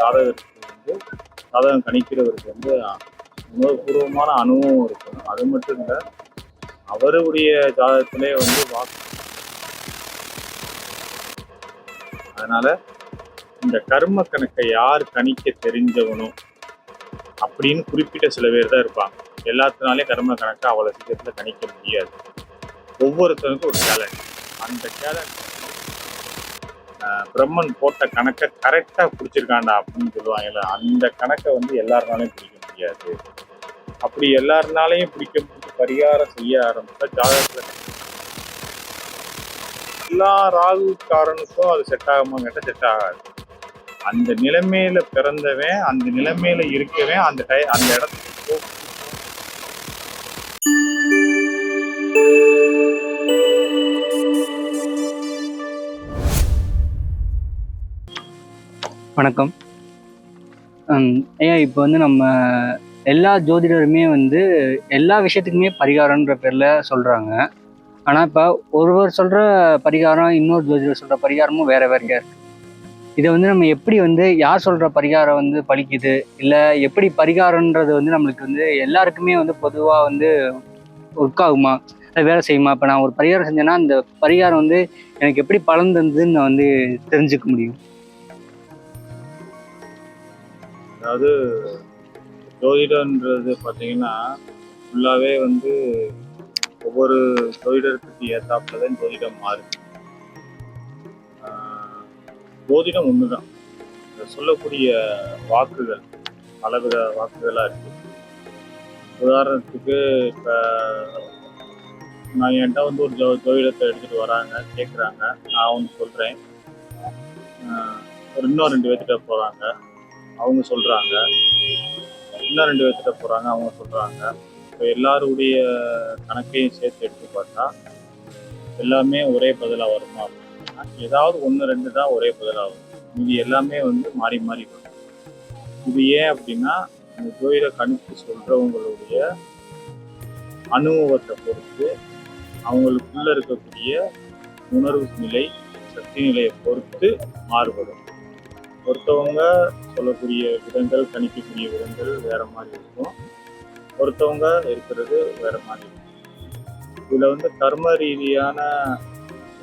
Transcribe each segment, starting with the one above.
ஜாதகத்துக்கு வந்து ஜாதகம் கணிக்கிறவருக்கு வந்து உணர்வுபூர்வமான அனுபவம் இருக்கும் அது மட்டும் இல்லை அவருடைய ஜாதகத்திலே வந்து வாக்கு அதனால இந்த கர்ம கணக்கை யார் கணிக்க தெரிஞ்சவனோ அப்படின்னு குறிப்பிட்ட சில பேர் தான் இருப்பாங்க. எல்லாத்தினாலே கர்ம கணக்கை அவ்வளோ சீக்கிரத்தில் கணிக்க முடியாது. ஒவ்வொருத்தருக்கும் ஒரு டேலண்ட் அந்த டேலண்ட் பிரம்மன் போட்ட கணக்கை கரெக்டாக பிடிச்சிருக்காண்டா அப்படின்னு சொல்லுவாங்கல்ல அந்த கணக்கை வந்து எல்லாருனாலையும் பிடிக்க முடியாது. அப்படி எல்லாருனாலையும் பிடிக்க முடிஞ்சு பரிகாரம் செய்ய ஆரம்பித்தா ஜாதகத்தில் எல்லா ராகுக்காரனுக்கும் அது செட் ஆகுமா கேட்டால் செட் ஆகாது. அந்த நிலைமையில பிறந்தவன் அந்த நிலைமையில இருக்கவன் அந்த டை அந்த இடத்துக்கு வணக்கம். ஐயா இப்போ வந்து நம்ம எல்லா ஜோதிடருமே வந்து எல்லா விஷயத்துக்குமே பரிகாரம்ன்ற பேரில் சொல்கிறாங்க ஆனால் இப்போ ஒருவர் சொல்கிற பரிகாரம் இன்னொரு ஜோதிடர் சொல்கிற பரிகாரமும் வேற வேறையாக இருக்குது இதை வந்து நம்ம எப்படி வந்து யார் சொல்கிற பரிகாரம் வந்து பழிக்குது இல்லை எப்படி பரிகாரன்றது வந்து நம்மளுக்கு வந்து எல்லாருக்குமே வந்து பொதுவாக வந்து ஒர்க் ஆகுமா? அது வேலை செய்யுமா? இப்போ நான் ஒரு பரிகாரம் செஞ்சேன்னா அந்த பரிகாரம் வந்து எனக்கு எப்படி பலன் தந்ததுன்னு நான் வந்து தெரிஞ்சுக்க முடியும். அதாவது ஜோதிடன்றது பார்த்தீங்கன்னா ஃபுல்லாகவே வந்து ஒவ்வொரு ஜோதிடத்துக்கு ஏற்றாப்புல தான் ஜோதிடம் மாறுது. ஜோதிடம் ஒன்று தான் சொல்லக்கூடிய வாக்குகள் பலவித வாக்குகளாக இருக்குது உதாரணத்துக்கு இப்போ நான் என்கிட்ட வந்து ஒரு ஜோ ஜோதிடத்தை எடுத்துகிட்டு வராங்க கேட்குறாங்க நான் ஒன்று சொல்கிறேன் ஒரு இன்னும் ரெண்டு பேர்த்திட்ட போகிறாங்க அவங்க சொல்கிறாங்க இன்னும் ரெண்டு பேர்த்திட்ட போகிறாங்க அவங்க சொல்கிறாங்க இப்போ எல்லாருடைய கணக்கையும் சேர்த்து எடுத்து பார்த்தா எல்லாமே ஒரே பதிலாக வருமா? அப்படின்னா ஏதாவது ஒன்று ரெண்டு தான் ஒரே பதிலாக வரும். இது எல்லாமே வந்து மாறி மாறி வரும். இது ஏன் அப்படின்னா இந்த ஜோதிட கணிப்பு சொல்கிறவங்களுடைய அனுபவத்தை பொறுத்து அவங்களுக்குள்ள இருக்கக்கூடிய உணர்வு நிலை சக்தி நிலையை பொறுத்து மாறுபடும். ஒருத்தவங்க சொல்லக்கூடிய விதங்கள் கணிக்கக்கூடிய விதங்கள் வேற மாதிரி இருக்கும். ஒருத்தவங்க இருக்கிறது வேற மாதிரி இருக்கும். இதுல வந்து கர்ம ரீதியான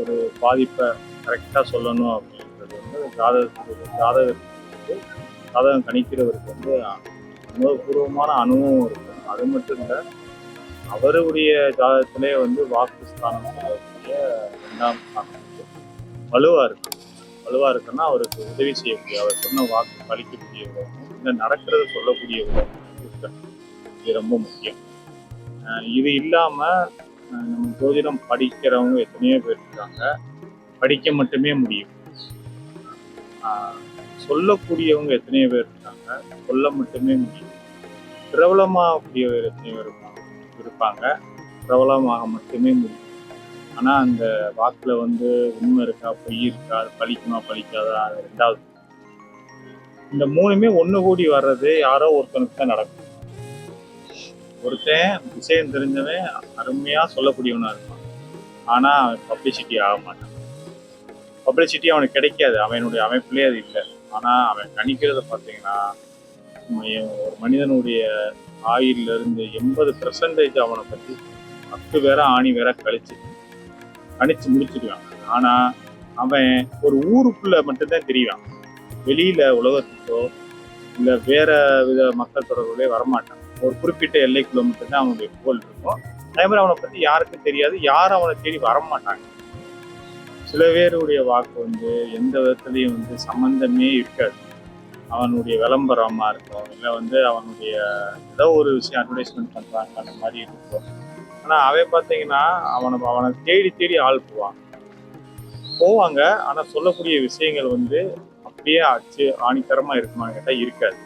ஒரு பாதிப்பை கரெக்டாக சொல்லணும் அப்படின்றது வந்து ஜாதகத்துக்கு ஜாதகத்துக்கு ஜாதகம் கணிக்கிறவருக்கு வந்து அனுபவபூர்வமான அனுபவம் இருக்கும். அது மட்டும் இல்லை அவருடைய ஜாதகத்திலே வந்து வாக்கு ஸ்தானம் சொல்லக்கூடிய ரெண்டாம் ஸ்தானம் வலுவாக இருக்கும். வலுவாக வலுவா இருக்குன்னா அவருக்கு உதவி செய்யக்கூடிய அவர் சொன்ன வாக்கு பலிக்கக்கூடிய விதமும் இல்லை நடக்கிறத சொல்லக்கூடிய விதமும் இது ரொம்ப முக்கியம். இது இல்லாம நம்ம ஜோதிடம் படிக்கிறவங்க எத்தனையோ பேர் இருக்காங்க. படிக்க மட்டுமே முடியும். சொல்லக்கூடியவங்க எத்தனையோ பேர் இருக்காங்க. சொல்ல மட்டுமே முடியும். பிரபலமாகக்கூடியவர் எத்தனையோ பேர் இருப்பாங்க இருப்பாங்க. பிரபலமாக மட்டுமே முடியும். ஆனா அந்த வாக்கில் வந்து உண்மை இருக்கா பொய் இருக்கா அது பழிக்குமா பழிக்காதா அது ரெண்டாவது இந்த மூணுமே ஒண்ணு கூடி வர்றது யாரோ ஒருத்தனுக்கு தான் நடக்கும். ஒருத்தன் விஷயம் தெரிஞ்சவன் அருமையா சொல்லக்கூடியவனா இருப்பான். ஆனா அவன் பப்ளிசிட்டி ஆக மாட்டான். பப்ளிசிட்டி அவனுக்கு கிடைக்காது. அவனுடைய அமைப்புலேயே அது இல்லை. ஆனா அவன் கணிக்கிறத பார்த்தீங்கன்னா ஒரு மனிதனுடைய ஆயில்ல இருந்து எண்பது பெர்சன்டேஜ் அவனை பத்தி பத்து வேற ஆணி வேற கழிச்சு. கணிச்சு முடிச்சிருவான் ஆனா அவன் ஒரு ஊருக்குள்ள மட்டும்தான் தெரியவான் வெளியில உலகத்துக்கோ இல்ல வேற வித மக்கள் தொடர்புகளே வரமாட்டான். ஒரு குறிப்பிட்ட எல்லைக்குள்ள மட்டும்தான் அவனுடைய புகழ் இருக்கும். அதே மாதிரி அவனை பத்தி யாருக்கும் தெரியாது. யாரும் அவனை தேடி வரமாட்டாங்க. சில பேருடைய வாக்கு வந்து எந்த விதத்துலையும் வந்து சம்பந்தமே இருக்காது. அவனுடைய விளம்பரமா இருக்கும் இல்லை வந்து அவனுடைய ஏதோ ஒரு விஷயம் அட்வர்டைஸ்மெண்ட் பண்றாங்க அந்த மாதிரி இருக்கும் ஆனால் அவன் பார்த்தீங்கன்னா அவனை அவனை தேடி தேடி ஆள் போவாங்க போவாங்க ஆனால் சொல்லக்கூடிய விஷயங்கள் வந்து அப்படியே அச்சு ஆணித்தரமாக இருக்குமான்னு கேட்டால் இருக்காது.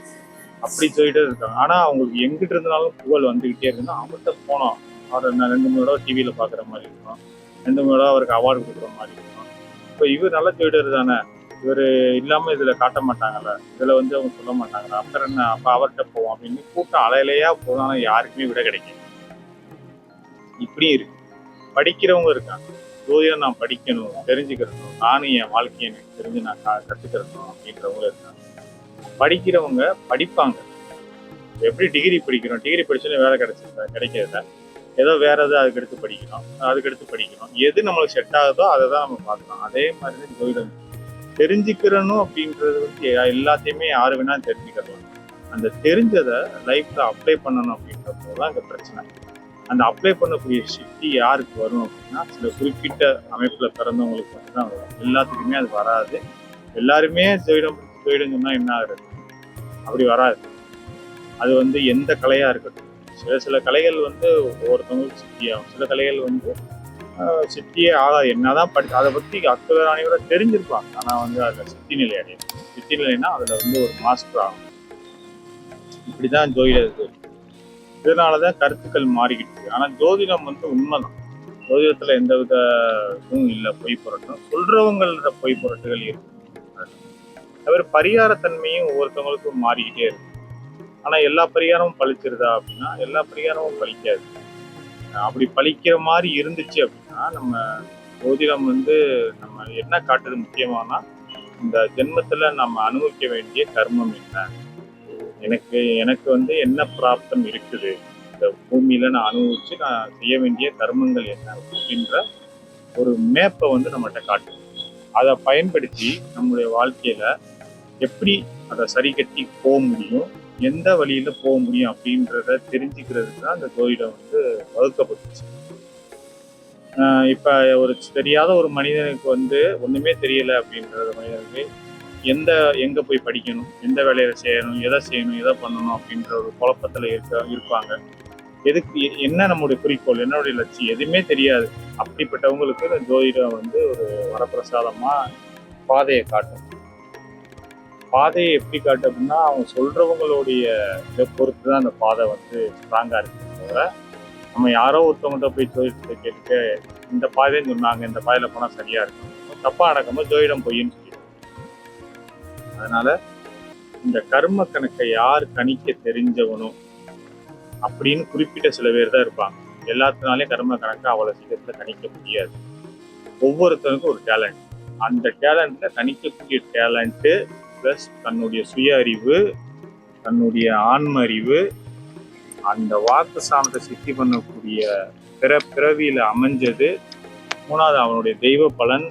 அப்படி சொல்லிட்டு இருக்காங்க. ஆனால் அவங்களுக்கு எங்கிட்ட இருந்தாலும் புகழ் வந்துக்கிட்டே இருக்குன்னா அவர்கிட்ட போனோம். அவர் நான் ரெண்டு மூணு தடவை டிவியில் பார்க்குற மாதிரி இருக்கும். ரெண்டு மூணு தடவை அவருக்கு அவார்டு கொடுக்குற மாதிரி இருக்கும். இப்போ இவர் நல்ல ஜோதிடர் தானே. இவர் இல்லாமல் இதில் காட்ட மாட்டாங்கல்ல. இதில் வந்து அவங்க சொல்ல மாட்டாங்களா அப்புறம் என்ன? அப்போ அவர்கிட்ட போவோம் அப்படின்னு கூட்டம் அலையிலையாக போதும் யாருக்குமே விட கிடைக்கும் இப்படியும் இருக்கு. படிக்கிறவங்க இருக்காங்க. ஜோதிடம் நான் படிக்கணும் தெரிஞ்சுக்கிறணும் நானும் என் வாழ்க்கையை எனக்கு தெரிஞ்சு நான் க- அப்படின்றவங்க இருக்காங்க. படிக்கிறவங்க படிப்பாங்க. எப்படி டிகிரி படிக்கிறோம்? டிகிரி படிச்சோன்னே வேலை கிடைச்சிருந்தா கிடைக்கிறத ஏதோ வேற எதாவது அதுக்கு எடுத்து படிக்கணும். அதுக்கு எடுத்து படிக்கணும். எது நம்மளுக்கு செட் ஆகுதோ அதை தான் நம்ம பார்க்கலாம் அதே மாதிரி தான் ஜோதிடம் தெரிஞ்சுக்கிறணும் அப்படின்றது வந்து எல்லாத்தையுமே யாரு வேணாலும் தெரிஞ்சுக்கலாம் அந்த தெரிஞ்சதை லைஃப்ல அப்ளை பண்ணணும் அப்படின்றப்போ தான் இங்க பிரச்சனை. அந்த அப்ளை பண்ணக்கூடிய சக்தி யாருக்கு வரும் அப்படின்னா சில குறிப்பிட்ட அமைப்பில் பிறந்தவங்களுக்கு மட்டும்தான் வரும். எல்லாத்துக்குமே அது வராது. எல்லாருமே ஜோதிடம் ஜோதிடம் சொன்னால் என்ன ஆகுறது? அப்படி வராது. அது வந்து எந்த கலையாக இருக்கட்டும். சில சில கலைகள் வந்து ஒவ்வொருத்தவங்களுக்கு சித்தியாகும் சில கலைகள் வந்து சித்தியே ஆகாது. என்னதான் படி அதை பற்றி அக்குலர் அனைவரும் தெரிஞ்சிருப்பாங்க. ஆனால் வந்து அதில் சித்தி நிலை அடையும் சித்தி நிலைன்னா அதில் வந்து ஒரு மாஸ்டர் ஆகும். இப்படி தான் ஜோதிடம் இதனால தான் கருத்துக்கள் மாறிக்கிட்டு ஆனால் ஜோதிடம் வந்து உண்மைதான். ஜோதிடத்தில் எந்த வித இதுவும் இல்லை பொய் புரட்டும் சொல்கிறவங்களோட பொய் புரட்டுகள் இருக்கு. தவிர பரிகாரத்தன்மையும் ஒவ்வொருத்தவங்களுக்கும் மாறிக்கிட்டே இருக்கு. ஆனால் எல்லா பரிகாரமும் பழிச்சிருதா அப்படின்னா எல்லா பரிகாரமும் பழிக்காது. அப்படி பழிக்கிற மாதிரி இருந்துச்சு அப்படின்னா நம்ம ஜோதிடம் வந்து நம்ம என்ன காட்டுறது முக்கியமானா இந்த ஜென்மத்தில் நம்ம அனுபவிக்க வேண்டிய கர்மம் என்ன? எனக்கு எனக்கு வந்து என்ன பிராப்தம் இருக்குது? இந்த பூமியில நான் அனுபவிச்சு நான் செய்ய வேண்டிய கர்மங்கள் என்ன அப்படின்ற ஒரு மேப்பை வந்து நம்மகிட்ட காட்டும் அதை பயன்படுத்தி நம்முடைய வாழ்க்கையில எப்படி அதை சரி கட்டி போக முடியும் எந்த வழியில போக முடியும் அப்படின்றத தெரிஞ்சுக்கிறதுக்கு தான் அந்த கோயிலை வந்து வகுக்கப்பட்டுச்சு. இப்போ ஒரு தெரியாத ஒரு மனிதனுக்கு வந்து ஒன்றுமே தெரியலை அப்படின்றது மனிதனுக்கு எந்த எங்க போய் படிக்கணும்? எந்த வேலையை செய்யணும் எதை செய்யணும்? எதை பண்ணணும்? அப்படின்ற ஒரு குழப்பத்துல இருக்க இருப்பாங்க. எதுக்கு என்ன நம்முடைய குறிக்கோள்? என்னுடைய லட்சியம்? எதுவுமே தெரியாது. அப்படிப்பட்டவங்களுக்கு இந்த ஜோதிடம் வந்து ஒரு வரப்பிரசாதமா பாதையை காட்டும். பாதையை எப்படி காட்டும் அப்படின்னா அவங்க சொல்றவங்களுடைய இதை பொறுத்து தான் அந்த பாதை வந்து ஸ்ட்ராங்காக இருக்குது தவிர நம்ம யாரோ ஒருத்தவங்கள்ட்ட போய் ஜோதிடத்தை கேட்டுட்டு இந்த பாதைன்னு சொன்னாங்க இந்த பாதையில போனா சரியா இருக்கும். தப்பா நடக்கும்போது ஜோதிடம் பொய்ன்னு சொல்லி அதனால இந்த கர்ம கணக்கை யார் கணிக்க தெரிஞ்சவனோ அப்படின்னு குறிப்பிட்ட சில பேர் தான் இருப்பாங்க. எல்லாத்தினாலையும் கர்ம கணக்கை அவ்வளோ சீக்கிரத்தில் கணிக்க முடியாது. ஒவ்வொருத்தருக்கும் ஒரு டேலண்ட் அந்த டேலண்ட்ல கணிக்கக்கூடிய டேலண்ட்டு ப்ளஸ் தன்னுடைய சுய அறிவு தன்னுடைய ஆன்ம அறிவு அந்த வாக்கு சாணத்தை சித்தி பண்ணக்கூடிய பிற பிறவியில் அமைஞ்சது மூணாவது அவனுடைய தெய்வ பலன்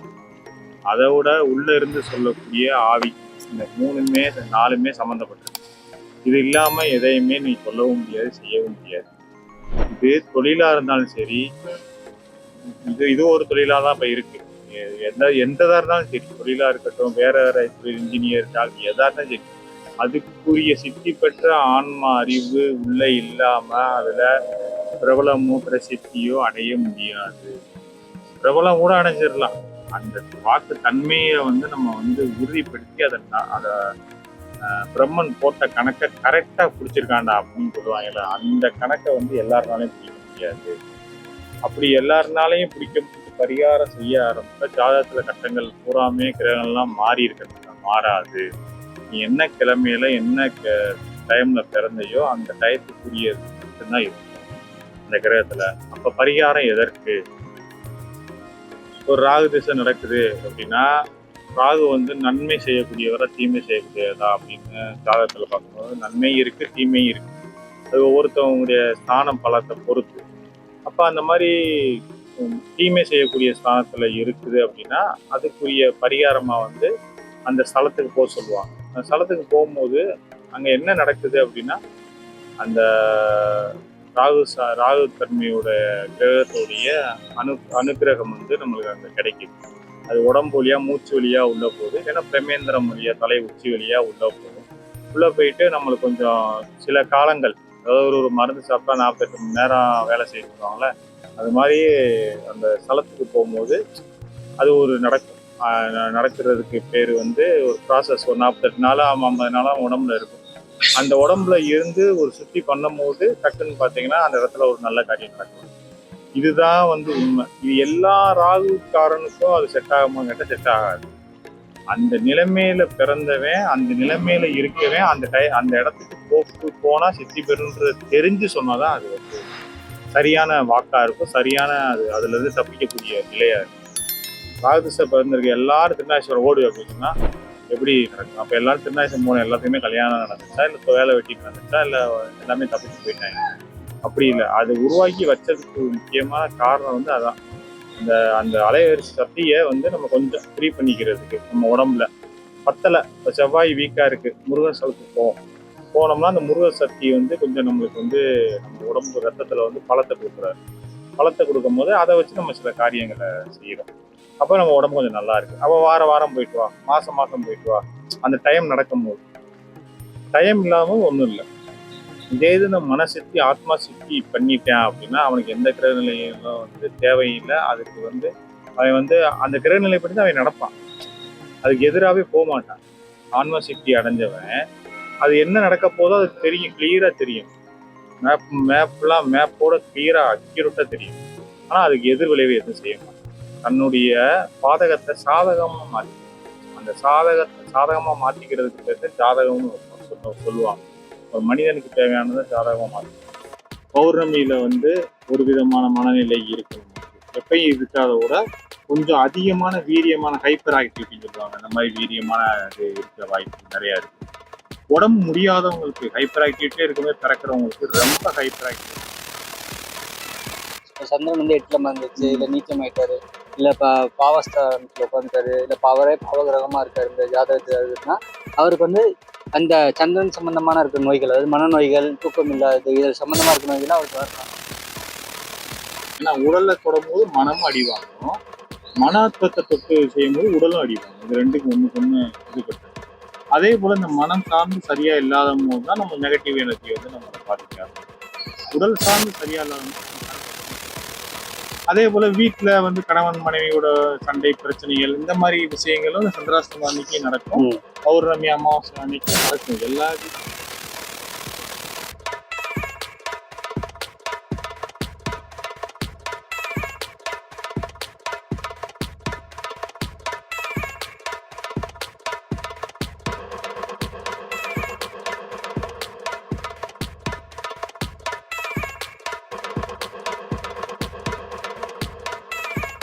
அதை விட உள்ள இருந்து சொல்லக்கூடிய ஆவி இந்த மூணுமே இந்த நாலுமே சம்மந்தப்பட்டது இது இல்லாமல் எதையுமே நீ சொல்லவும் முடியாது செய்யவும் முடியாது. இது தொழிலாக இருந்தாலும் சரி இது இது ஒரு தொழிலாக தான் இப்போ இருக்குது எந்த எந்ததாக இருந்தாலும் சரி தொழிலாக இருக்கட்டும் வேற வேற தொழில் இன்ஜினியர் டாக்டர் எதா இருந்தாலும் சரி அதுக்குரிய சித்தி பெற்ற ஆன்மா அறிவு உள்ளே இல்லாமல் அதில் பிரபலமோ பிரசித்தியோ அடைய முடியாது. பிரபலம் கூட அடைஞ்சிடலாம். அந்த வாக்கு தன்மையை வந்து நம்ம வந்து உறுதிப்படுத்தி அதை அதை பிரம்மன் போட்ட கணக்கை கரெக்டாக பிடிச்சிருக்காண்டா அப்படின்னு சொல்லுவாங்கல்ல அந்த கணக்கை வந்து எல்லாருனாலையும் பிடிக்க முடியாது. அப்படி எல்லாருனாலையும் பிடிக்க பரிகாரம் செய்ய ஆரம்பிச்சா ஜாதகத்தில் கட்டங்கள் பூராமே கிரகங்கள்லாம் மாறி இருக்கிறது மாறாது. நீ என்ன கிழமையில என்ன டைம்ல பிறந்தையோ அந்த டயத்துக்குரிய மட்டும்தான் இருக்கும். அந்த கிரகத்தில். அப்போ பரிகாரம் எதற்கு? ஒரு ராகு திசை நடக்குது அப்படின்னா ராகு வந்து நன்மை செய்யக்கூடியவரா தீமை செய்யக்கூடியதா அப்படின்னு ஜாதகத்தில் பார்க்கும்போது நன்மை இருக்கு தீமை இருக்கு. அது ஒவ்வொருத்தவங்களுடைய ஸ்தானம் பலத்தை பொறுத்து. அப்போ அந்த மாதிரி தீமை செய்யக்கூடிய ஸ்தானத்தில் இருக்குது அப்படின்னா அதுக்குரிய பரிகாரமாக வந்து அந்த ஸ்தலத்துக்கு போக சொல்லுவாங்க. அந்த ஸ்தலத்துக்கு போகும்போது அங்கே என்ன நடக்குது அப்படின்னா அந்த ராகு சா- ராகு தன்மையோட கிரகத்தோடைய அனு அனுக்கிரகம் வந்து நம்மளுக்கு அங்கே கிடைக்குது. அது உடம்பு வழியாக மூச்சு வழியாக உள்ள போகுது. ஏன்னா பிரமேந்திரம் வழியாக தலை உச்சி வழியாக உள்ள போகும் உள்ளே போயிட்டு நம்மளுக்கு கொஞ்சம் சில காலங்கள் அதாவது ஒரு ஒரு மருந்து சாப்பிட்டா நாற்பத்தெட்டு மணி நேரம் வேலை செய்வாங்கல்ல அது மாதிரி அந்த ஸ்தலத்துக்கு போகும்போது அது ஒரு நடக்கும். நடக்கிறதுக்கு பேர் வந்து ஒரு ப்ராசஸ் ஒரு நாற்பத்தெட்டு நாளாக ஐம்பது நாளாக உடம்புல இருக்கும். அந்த உடம்புல இருந்து ஒரு சுத்தி பண்ணும்போது டக்குன்னு பார்த்தீங்கன்னா அந்த இடத்துல ஒரு நல்ல காரியம் நடக்கும். இதுதான் வந்து உண்மை. இது எல்லா ராகுக்காரனுக்கும் அது செட் ஆகுமா கேட்டால் செட் ஆகாது. அந்த நிலைமையில பிறந்தவன் அந்த நிலைமையில இருக்கவே அந்த டை அந்த இடத்துக்கு போக்கு போனா சித்தி பெறுன்றது தெரிஞ்சு சொன்னாதான் அது வந்து சரியான வாக்கா இருக்கும். சரியான அது அதுல இருந்து தப்பிக்கக்கூடிய நிலையா இருக்கும். ராகுதிசை பிறந்திருக்க எல்லாரும் திருநாசீஸ்வரம் ஓடு அப்படின்னா எப்படி நடக்கும்? அப்போ எல்லாரும் திருநாசம் மூணு எல்லாத்துக்குமே கல்யாணம் நடந்துச்சா? இல்லை இப்போ வேலை வெட்டி நடந்துச்சா இல்லை எல்லாமே தப்பிச்சு போயிட்டாங்க? அப்படி இல்லை. அது உருவாக்கி வச்சதுக்கு முக்கியமான காரணம் வந்து அதான். அந்த அந்த அலைவரிசை சக்தியை வந்து நம்ம கொஞ்சம் ஃப்ரீ பண்ணிக்கிறதுக்கு நம்ம உடம்புல. பத்தலை. இப்போ செவ்வாய் வீக்காக இருக்குது முருகன் ஸ்தலத்துக்கு போவோம் போனோம்னா அந்த முருகன் சக்தி வந்து கொஞ்சம் நம்மளுக்கு வந்து நம்ம உடம்பு ரத்தத்தில் வந்து பழத்தை கொடுக்குறாரு. பழத்தை கொடுக்கும்போது அதை வச்சு நம்ம சில காரியங்களை செய்கிறோம் அப்போ நம்ம உடம்பு கொஞ்சம் நல்லா இருக்கு. அப்போ வார வாரம் போயிட்டு வா. மாதம் மாதம் போயிட்டு வா. அந்த டைம் நடக்கும்போது டைம் இல்லாமல் ஒன்றும் இல்லை. இதே இது நம்ம மனசித்தி ஆத்மா சித்தி பண்ணிட்டேன் அப்படின்னா அவனுக்கு எந்த கிரகநிலையும் வந்து தேவையில்லை. அதுக்கு வந்து அவன் வந்து அந்த கிரகநிலை படி தான் அவன் நடப்பான். அதுக்கு எதிராகவே போக மாட்டான். ஆன்ம சக்தி அடைஞ்சவன். அது என்ன நடக்க போதோ அது தெரியும். கிளியராக தெரியும். மேப் மேப்லாம் மேப்போட கிளியராக அக்யூரட்டாக தெரியும். ஆனால் அதுக்கு எதிர் விளைவு எதுவும் செய்ய மாட்டான். தன்னுடைய பாதகத்தை சாதகமாக மாற்றிக்கணும் அந்த சாதகத்தை சாதகமாக மாற்றிக்கிறதுக்கு பேர் ஜாதகம்னு சொல்லுவாங்க. ஒரு மனிதனுக்கு தேவையானதை ஜாதகமாக மாற்றி பௌர்ணமியில வந்து ஒரு விதமான மனநிலை இருக்கும். எப்பயும் இருக்காத விட கொஞ்சம் அதிகமான வீரியமான ஹைப்பர் ஆக்டிவிட்டின்னு சொல்லுவாங்க. அந்த மாதிரி வீரியமான இது இருக்க வாய்ப்பு நிறையா இருக்கு. உடம்பு முடியாதவங்களுக்கு ஹைப்பர் ஆக்டிவிட்டியே இருக்கும்போது பிறக்கிறவங்களுக்கு ரொம்ப ஹைப்பர் ஆக்டிவிட்டி இப்போ சந்திரன் வந்து எட்டில் மறந்துச்சு இல்லை நீச்சம் ஆயிட்டாரு இல்லை இப்போ பாவஸ்தானத்தில் உட்காந்துருக்காரு இல்லை அவரே பாவகிரகமாக இருக்கார் இந்த ஜாதகத்தில் இருக்குன்னா அவருக்கு வந்து அந்த சந்திரன் சம்மந்தமான இருக்கிற நோய்கள் அதாவது மனநோய்கள் தூக்கம் இல்லாதது இது சம்மந்தமாக இருக்க நோய்கள் அவருக்கு வரலாம். ஏன்னா உடல்ல தொடும்போது மனமும் அடி வாங்கணும் மனத்துவத்தை தொட்டு செய்யும்போது உடலும் அடிவாங்க இது ரெண்டுக்கும் ஒன்று ஒன்று இதுபட்டது அதே போல் இந்த மனம் சார்ந்து சரியாக இல்லாத போது தான் நம்ம நெகட்டிவ் எனர்ஜி வந்து நம்ம பாதிக்காது உடல் சார்ந்து சரியா இல்லாத அதே போல வீட்டுல வந்து கணவன் மனைவியோட சண்டை பிரச்சனைகள் இந்த மாதிரி விஷயங்களும் சந்திராஷ்டமம் அன்னைக்கு நடக்கும். பௌர்ணமி அமாவாசை அன்னைக்கு நடக்கும் எல்லா